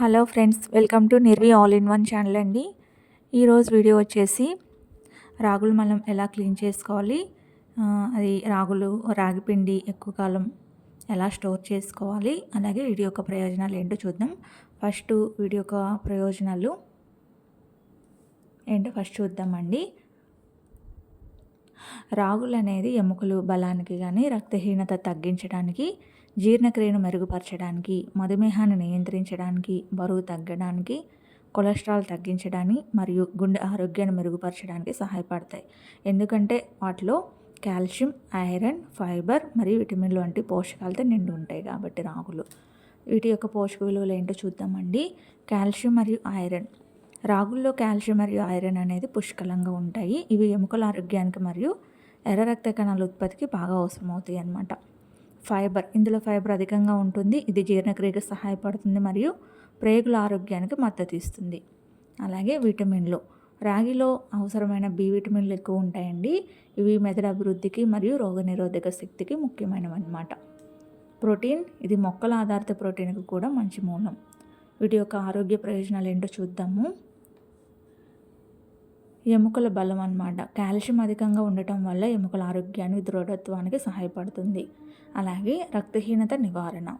Hello friends welcome to Nirvi all in one channel అండి. ఈరోజు video వచ్చేసి రాగులు మనం ఎలా క్లీన్ చేసుకోవాలి అది రాగులు రాగి పిండి ఎక్కువ కాలం ఎలా స్టోర్ చేసుకోవాలి అలాగే వీడియో యొక్క ప్రయోజనాలు ఏంటో చూద్దాం. ఫస్ట్ వీడియో యొక్క ప్రయోజనాలు ఏంటో ఫస్ట్ చూద్దామండి. రాగులు అనేది ఎముకలు బలానికి కానీ రక్తహీనత తగ్గించడానికి జీర్ణక్రియను మెరుగుపరచడానికి మధుమేహాన్ని నియంత్రించడానికి బరువు తగ్గడానికి కొలెస్ట్రాల్ తగ్గించడానికి మరియు గుండె ఆరోగ్యాన్ని మెరుగుపరచడానికి సహాయపడతాయి. ఎందుకంటే వాటిలో కాల్షియం ఐరన్ ఫైబర్ మరియు విటమిన్లు వంటి పోషకాలతో నిండి ఉంటాయి కాబట్టి రాగులు. వీటి యొక్క పోషక విలువలు ఏంటో చూద్దామండి. కాల్షియం మరియు ఐరన్. రాగుల్లో కాల్షియం మరియు ఐరన్ అనేది పుష్కలంగా ఉంటాయి. ఇవి ఎముకల ఆరోగ్యానికి మరియు ఎర్ర రక్త కణాల ఉత్పత్తికి బాగా అవసరం అవుతాయి అన్నమాట. ఫైబర్ ఇందులో ఫైబర్ అధికంగా ఉంటుంది. ఇది జీర్ణక్రియకు సహాయపడుతుంది మరియు ప్రేగుల ఆరోగ్యానికి మద్దతు ఇస్తుంది. అలాగే విటమిన్లు. రాగిలో అవసరమైన బి విటమిన్లు ఎక్కువ ఉంటాయండి. ఇవి మెదడు అభివృద్ధికి మరియు రోగనిరోధక శక్తికి ముఖ్యమైనవి అన్నమాట ప్రోటీన్ ఇది మొక్కల ఆధారిత ప్రోటీన్కి కూడా మంచి మూలం. వీటి యొక్క ఆరోగ్య ప్రయోజనాలు ఏంటో చూద్దాము. ఎముకల బలం అన్నమాట. కాల్షియం అధికంగా ఉండటం వల్ల ఎముకల ఆరోగ్యానికి దృఢత్వానికి సహాయపడుతుంది. అలాగే రక్తహీనత నివారణ.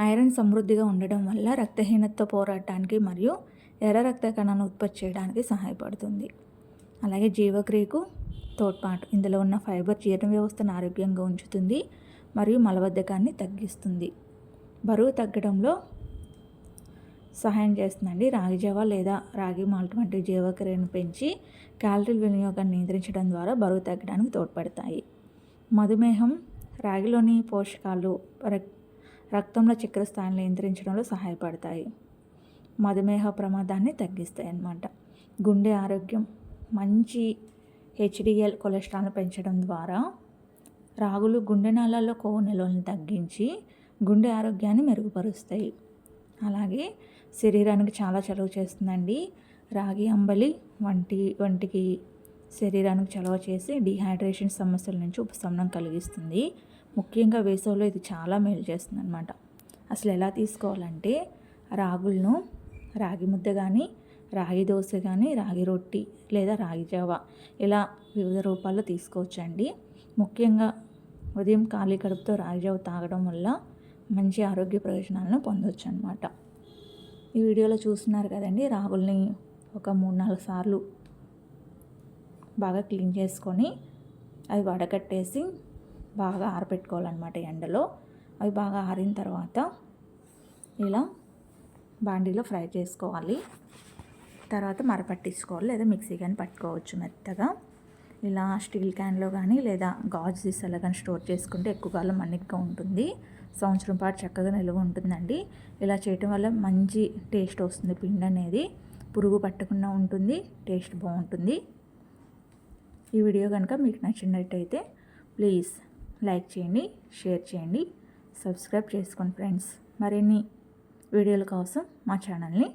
ఐరన్ సమృద్ధిగా ఉండడం వల్ల రక్తహీనతతో పోరాడటానికి మరియు ఎర్ర రక్త కణాలను ఉత్పత్తి చేయడానికి సహాయపడుతుంది. అలాగే జీవక్రియకు తోడ్పాటు. ఇందులో ఉన్న ఫైబర్ జీర్ణ వ్యవస్థను ఆరోగ్యంగా ఉంచుతుంది మరియు మలబద్ధకాన్ని తగ్గిస్తుంది. బరువు తగ్గడంలో సహాయం చేస్తుందండి. రాగి జావ లేదా రాగి మాల్ట్ వంటి జీవక్రియను పెంచి క్యాలరీల వినియోగాన్ని నియంత్రించడం ద్వారా బరువు తగ్గడానికి తోడ్పడతాయి. మధుమేహం రాగిలోని పోషకాలు రక్తంలో చక్కెర స్థాయిని నియంత్రించడంలో సహాయపడతాయి. మధుమేహ ప్రమాదాన్ని తగ్గిస్తాయి అన్నమాట గుండె ఆరోగ్యం మంచి హెచ్డిఎల్ కొలెస్ట్రాల్ను పెంచడం ద్వారా రాగులు గుండె నాళాల్లో కొవ్వు నిల్వలను తగ్గించి గుండె ఆరోగ్యాన్ని మెరుగుపరుస్తాయి. అలాగే శరీరానికి చాలా చలువ చేస్తుందండి. రాగి అంబలి వంటి వంటికి శరీరానికి చలవ చేసి డిహైడ్రేషన్ సమస్యల నుంచి ఉపశమనం కలిగిస్తుంది. ముఖ్యంగా వేసవిలో ఇది చాలా మేలు చేస్తుంది అనమాట అసలు ఎలా తీసుకోవాలంటే రాగులను రాగి ముద్ద కానీ రాగి దోశ కానీ రాగి రొట్టి లేదా రాగి జావ ఇలా వివిధ రూపాల్లో తీసుకోవచ్చండి. ముఖ్యంగా ఉదయం ఖాళీ కడుపుతో రాగి జావ తాగడం వల్ల మంచి ఆరోగ్య ప్రయోజనాలను పొందవచ్చు అనమాట ఈ వీడియోలో చూస్తున్నారు కదండి రాగుల్ని ఒక మూడు నాలుగు సార్లు బాగా క్లీన్ చేసుకొని అవి వడకట్టేసి బాగా ఆరబెట్టుకోవాలన్నమాట ఎండలో. అవి బాగా ఆరిన తర్వాత ఇలా బాండీలో ఫ్రై చేసుకోవాలి. తర్వాత మరపట్టించుకోవాలి లేదా మిక్సీ కానీ పట్టుకోవచ్చు మెత్తగా. ఇలా స్టీల్ క్యాన్లో కానీ లేదా గాజు సీసాలో కానీ స్టోర్ చేసుకుంటే ఎక్కువ కాలం మన్నిక్గా ఉంటుంది. సంవత్సరం పాటు చక్కగా నిల్వ ఉంటుందండి. ఇలా చేయటం వల్ల మంచి టేస్ట్ వస్తుంది పిండి అనేది. పురుగు పట్టకుండా ఉంటుంది టేస్ట్ బాగుంటుంది. ఈ వీడియో కనుక మీకు నచ్చినట్టయితే ప్లీజ్ లైక్ చేయండి షేర్ చేయండి సబ్స్క్రైబ్ చేసుకోండి ఫ్రెండ్స్. మరిన్ని వీడియోల కోసం మా ఛానల్ని